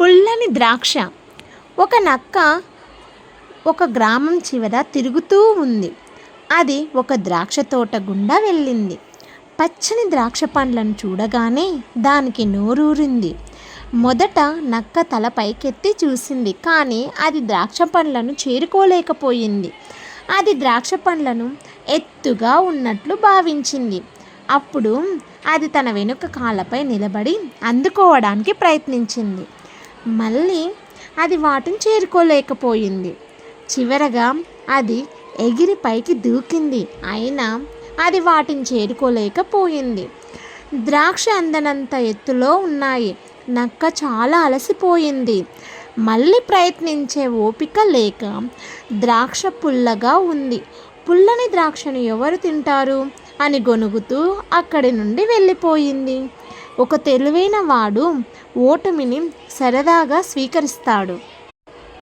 పుల్లని ద్రాక్ష. ఒక నక్క ఒక గ్రామం చివర తిరుగుతూ ఉంది. అది ఒక ద్రాక్ష తోట గుండా వెళ్ళింది. పచ్చని ద్రాక్ష పండ్లను చూడగానే దానికి నోరూరింది. మొదట నక్క తల పైకెత్తి చూసింది కానీ అది ద్రాక్ష పండ్లను చేరుకోలేకపోయింది. అది ద్రాక్ష పండ్లను ఎత్తుగా ఉన్నట్లు భావించింది. అప్పుడు అది తన వెనుక కాళ్ళపై నిలబడి అందుకోవడానికి ప్రయత్నించింది. మళ్ళీ అది వాటిని చేరుకోలేకపోయింది. చివరగా అది ఎగిరి పైకి దూకింది. అయినా అది వాటిని చేరుకోలేకపోయింది. ద్రాక్ష అందనంత ఎత్తులో ఉన్నాయి. నక్క చాలా అలసిపోయింది. మళ్ళీ ప్రయత్నించే ఓపిక లేక ద్రాక్ష పుల్లగా ఉంది. పుల్లని ద్రాక్షను ఎవరు తింటారు? అని గొనుగుతూ అక్కడి నుండి వెళ్ళిపోయింది. ఒక తెలివైన వాడు ఓటమిని సరదాగా స్వీకరిస్తాడు.